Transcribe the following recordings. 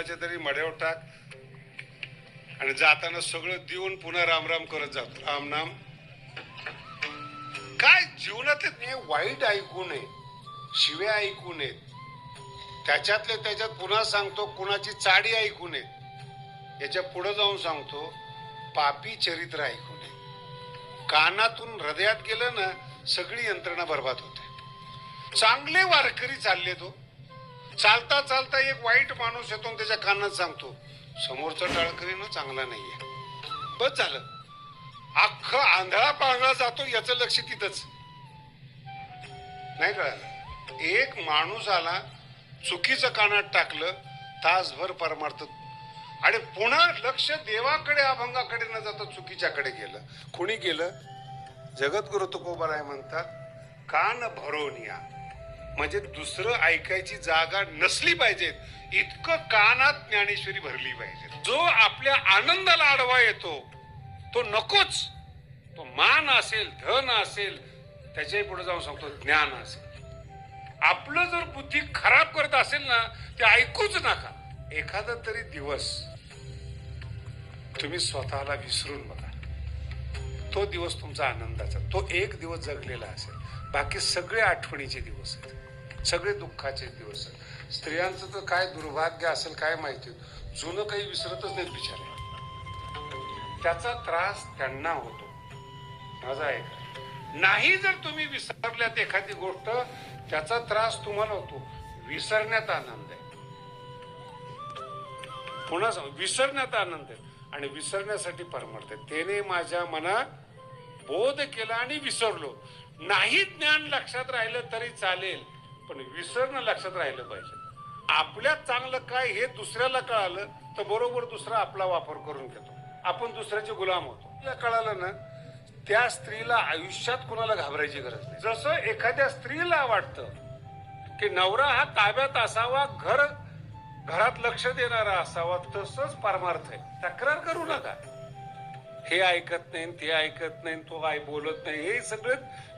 कोणाच्या तरी मड्यावर टाक. आणि जाताना सगळं देऊन पुन्हा रामराम करत जातो राम नाम. काय जीवनात हे वाईट ऐकू नये. शिव्या ऐकू नयेत त्याच्यातले त्याच्यात पुन्हा सांगतो कुणाची चाडी ऐकू नये. याच्यापुढे जाऊन सांगतो पापी चरित्र ऐकू नये. कानातून हृदयात गेलं ना सगळी यंत्रणा बर्बाद होते. चांगले वारकरी चालले तो. चालता चालता एक वाईट माणूस येतो त्याच्या कानात सांगतो समोरचा टाळकरीनं चांगला नाहीये. बस झालं. अख्खं आंधळा पांगळा जातो याचं लक्ष तिथंच. नाही कळालं एक माणूस आला चुकीचं कानात टाकलं तासभर परमार्थ. आणि पुन्हा लक्ष देवाकडे अभंगाकडे न जाता चुकीच्याकडे गेलं. कोणी गेलं जगद्गुरु तुकोबाराय म्हणतात कान भरोनिया. या म्हणजे दुसरं ऐकायची जागा नसली पाहिजेत. इतकं कानात ज्ञानेश्वरी भरली पाहिजे जो आपल्या आनंदाला आडवा येतो तो नकोच. तो मान असेल धन असेल त्याच्याही पुढे जाऊन सांगतो ज्ञान असेल. आपलं जर बुद्धी खराब करत असेल ना ते ऐकूच नका. एखादा तरी दिवस तुम्ही स्वतःला विसरून बघा. तो दिवस तुमचा आनंदाचा तो एक दिवस जगलेला असेल. बाकी सगळे आठवणीचे दिवस आहेत. सगळे दुःखाचे दिवस स्त्रियांचं तर काय दुर्भाग्य असेल काय माहिती? जुनं काही विसरतच नाहीत बिचारे. त्याचा त्रास त्यांना होतो. माझा ऐका नाही जर तुम्ही विसरल्यात एखादी गोष्ट त्याचा त्रास तुम्हाला होतो. विसरण्यात आनंद आहे. पुन्हा सांग विसरण्यात आनंद आहे. आणि विसरण्यासाठी परमार्थ आहे. त्याने माझ्या मनात बोध केला आणि विसरलो. नाही ज्ञान लक्षात राहिलं तरी चालेल. पण विसरणं लक्षात राहिलं पाहिजे. आपल्यात चांगलं काय हे दुसऱ्याला कळालं तर बरोबर दुसरा आपला वापर करून घेतो. आपण दुसऱ्याचे गुलाम होतो. या कळालं ना त्या स्त्रीला आयुष्यात कोणाला घाबरायची गरज नाही. जसं एखाद्या स्त्रीला वाटतं की नवरा हा ताब्यात असावा घर घरात लक्ष देणारा असावा तसंच परमार्थ आहे. तक्रार करू नका. हे ऐकत नाही ते ऐकत नाही तो काय बोलत नाही हे सगळे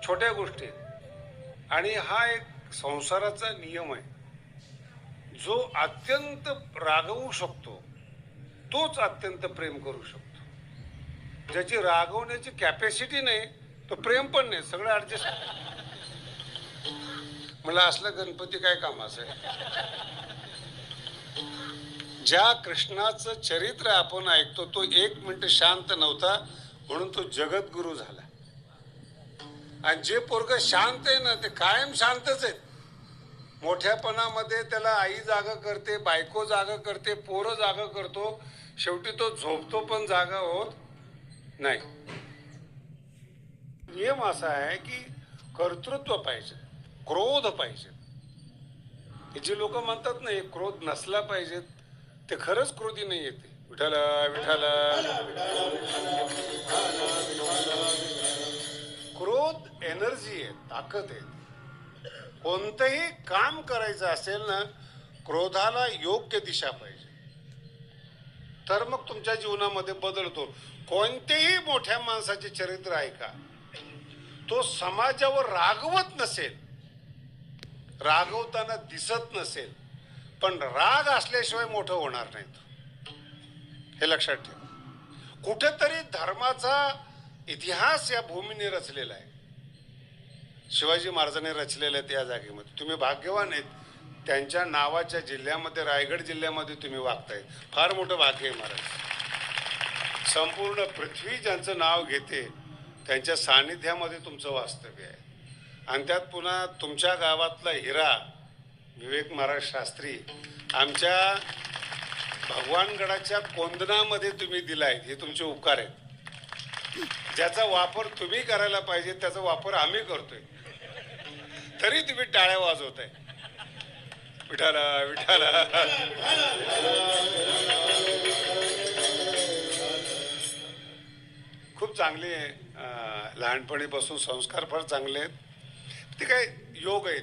छोट्या गोष्टी आहेत. आणि हा एक संसाराचा नियम आहे. जो अत्यंत रागवू शकतो तोच अत्यंत प्रेम करू शकतो. ज्याची रागवण्याची कॅपॅसिटी नाही तो प्रेम पण नाही सगळं ॲडजस्ट मला असलं गणपती काय कामाचं आहे ज्या कृष्णाचं चरित्र आपण ऐकतो तो एक मिनिट शांत नव्हता म्हणून तो जगद्गुरू झाला. आणि जे पोरग शांत आहे ना ते कायम शांतच आहेत. मोठ्यापणामध्ये त्याला आई जागा करते बायको जागा करते पोरं जागा करतो. शेवटी तो झोपतो पण जागा होत नाही. नियम असा आहे की कर्तृत्व पाहिजे क्रोध पाहिजे. जे लोक म्हणतात ना हे क्रोध नसला पाहिजे ते खरंच क्रोधी नाही येते. विठाला विठाला ताकद आहे. कोणतंही काम करायचं असेल ना क्रोधाला योग्य दिशा पाहिजे. तर मग तुमच्या जीवनामध्ये बदलतो कोणतेही मोठ्या माणसाचे चरित्र आहे का तो समाजावर रागवत नसेल. रागवताना दिसत नसेल. पण राग असल्याशिवाय मोठं होणार नाही हे लक्षात ठेवा. कुठेतरी धर्माचा इतिहास या भूमीने रचलेला आहे. शिवाजी महाराजांनी रचलेले आहेत या जागेमध्ये. तुम्ही भाग्यवान आहेत. त्यांच्या नावाच्या जिल्ह्यामध्ये रायगड जिल्ह्यामध्ये तुम्ही वागताय. फार मोठं भाग्य आहे महाराज. संपूर्ण पृथ्वी ज्यांचं नाव घेते त्यांच्या सानिध्यामध्ये तुमचं वास्तव्य आहे. आणि त्यात पुन्हा तुमच्या गावातला हिरा विवेक महाराज शास्त्री आमच्या भगवानगडाच्या कोंदनामध्ये तुम्ही दिलाय. हे तुमचे उपकार आहेत. ज्याचा वापर तुम्ही करायला पाहिजे त्याचा वापर आम्ही करतोय. तरी तुम्ही टाळ्या वाजवताय. विठाला विठाला. खूप चांगले लहानपणीपासून संस्कार फार चांगले आहेत. ते काय योग आहेत.